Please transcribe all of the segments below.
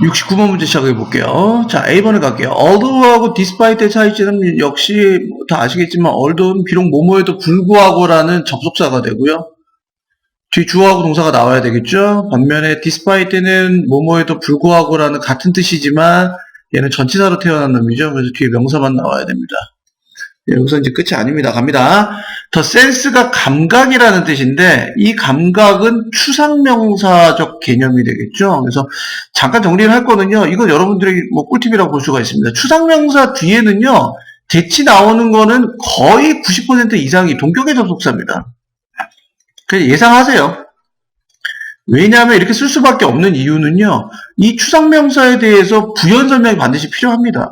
69번 문제 시작해 볼게요. 자, A번에 갈게요. although하고 despite의 차이점은 역시 뭐다 아시겠지만 although는 비록 뭐뭐에도 불구하고라는 접속사가 되고요. 뒤 주어하고 동사가 나와야 되겠죠. 반면에 despite는 뭐뭐에도 불구하고라는 같은 뜻이지만 얘는 전치사로 태어난 놈이죠. 그래서 뒤에 명사만 나와야 됩니다. 예, 여기서 이제 끝이 아닙니다. 갑니다. 더 센스가 감각이라는 뜻인데 이 감각은 추상명사적 개념이 되겠죠. 그래서 잠깐 정리를 할 거는요. 이건 여러분들이 뭐 꿀팁이라고 볼 수가 있습니다. 추상명사 뒤에는요. 대치 나오는 거는 거의 90% 이상이 동격의 접속사입니다. 그냥 예상하세요. 왜냐하면 이렇게 쓸 수밖에 없는 이유는요. 이 추상명사에 대해서 부연 설명이 반드시 필요합니다.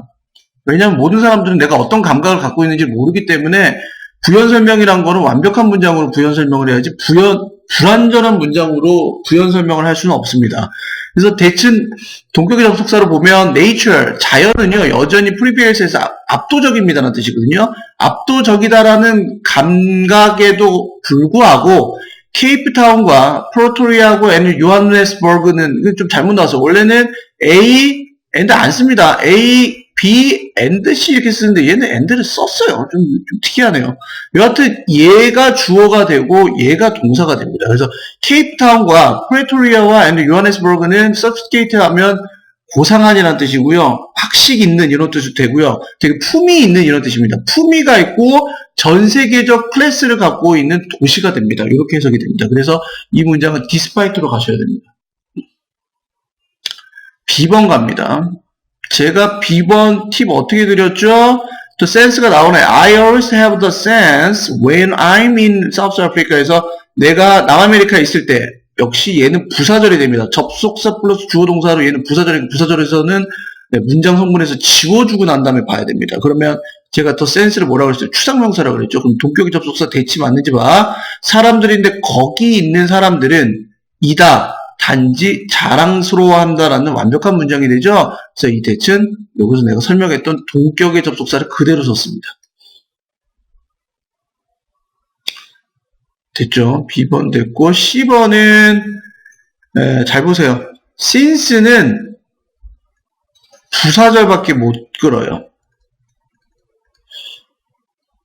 왜냐하면 모든 사람들은 내가 어떤 감각을 갖고 있는지 모르기 때문에 부연 설명이란 거는 완벽한 문장으로 부연 설명을 해야지 부연 불완전한 문장으로 부연 설명을 할 수는 없습니다. 그래서 대칭 동격의 접속사로 보면 nature 자연은요 여전히 프리비어스에서 압도적입니다라는 뜻이거든요. 압도적이다라는 감각에도 불구하고 케이프타운과 프로토리아고 애니 요하네스버그는 이건 좀 잘못 나왔어. 원래는 A and 안 씁니다. A B and C 이렇게 쓰는데 얘는 and를 썼어요. 좀, 좀 특이하네요. 여하튼 얘가 주어가 되고 얘가 동사가 됩니다. 그래서 케이프타운과 프레토리아와 앤드 요하네스버그는 substitute 하면 고상한이라는 뜻이고요. 학식 있는 이런 뜻도 되고요. 되게 품이 있는 이런 뜻입니다. 품위가 있고 전 세계적 클래스를 갖고 있는 도시가 됩니다. 이렇게 해석이 됩니다. 그래서 이 문장은 디스파이트로 가셔야 됩니다. B번 갑니다. 제가 B번 팁 어떻게 드렸죠? 또 센스가 나오네. I always have the sense when I'm in South Africa에서 내가 남아메리카에 있을 때 역시 얘는 부사절이 됩니다. 접속사 플러스 주어 동사로 얘는 부사절이고 부사절에서는 네, 문장 성분에서 지워주고 난 다음에 봐야 됩니다. 그러면 제가 더 센스를 뭐라고 그랬어요? 추상명사라고 그랬죠. 그럼 동격의 접속사 대치 맞는지 봐. 사람들인데 거기 있는 사람들은 이다. 단지 자랑스러워한다라는 완벽한 문장이 되죠. 그래서 이 대칭 여기서 내가 설명했던 동격의 접속사를 그대로 썼습니다. 됐죠? B번 됐고 C번은 에, 잘 보세요. since는 부사절밖에 못 끌어요.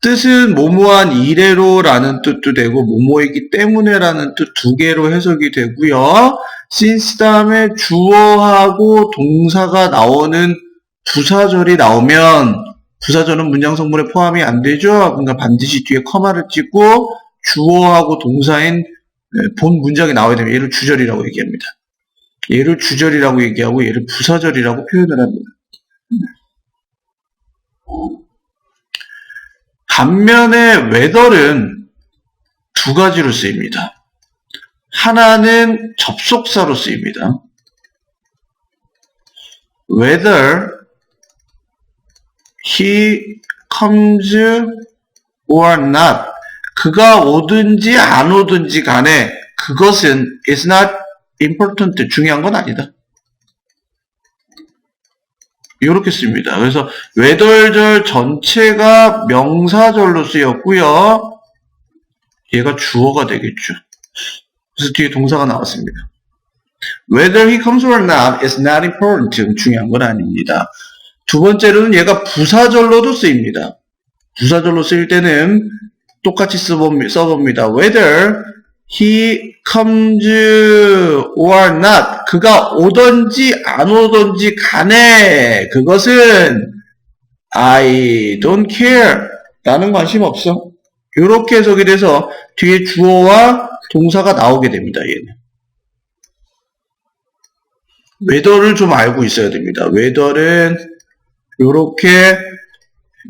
뜻은 모모한 이래로라는 뜻도 되고 모모이기 때문에라는 뜻 두 개로 해석이 되고요. since 다음에 주어하고 동사가 나오는 부사절이 나오면 부사절은 문장 성분에 포함이 안 되죠. 그러니까 반드시 뒤에 커마를 찍고 주어하고 동사인 본 문장이 나와야 됩니다. 얘를 주절이라고 얘기합니다. 얘를 주절이라고 얘기하고 얘를 부사절이라고 표현을 합니다. 반면에 whether는 두 가지로 쓰입니다. 하나는 접속사로 쓰입니다. whether he comes or not 그가 오든지 안 오든지 간에 그것은 is not important 중요한 건 아니다. 이렇게 씁니다. 그래서 외덜절 전체가 명사절로 쓰였고요. 얘가 주어가 되겠죠. 그래서 뒤에 동사가 나왔습니다. Whether he comes or not is not important. 중요한 건 아닙니다. 두 번째로는 얘가 부사절로도 쓰입니다. 부사절로 쓰일 때는 똑같이 써봅- 써봅니다. Whether he comes or not. 그가 오든지 안 오든지 간에 그것은 I don't care. 나는 관심 없어. 이렇게 해석이 돼서 뒤에 주어와 동사가 나오게 됩니다. 얘는. 웨더를 좀 알고 있어야 됩니다. 웨더는 이렇게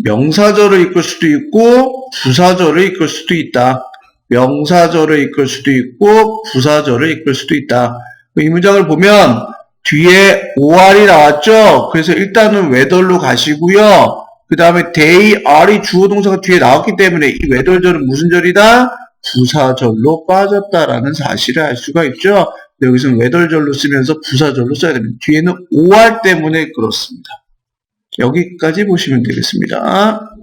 명사절을 이끌 수도 있고 부사절을 이끌 수도 있다. 명사절을 이끌 수도 있고 부사절을 이끌 수도 있다. 이 문장을 보면 뒤에 OR이 나왔죠. 그래서 일단은 whether로 가시고요. 그 다음에 they are이 주어 동사가 뒤에 나왔기 때문에 이 whether절은 무슨 절이다? 부사절로 빠졌다라는 사실을 알 수가 있죠. 여기서는 whether절로 쓰면서 부사절로 써야 됩니다. 뒤에는 OR 때문에 그렇습니다. 여기까지 보시면 되겠습니다.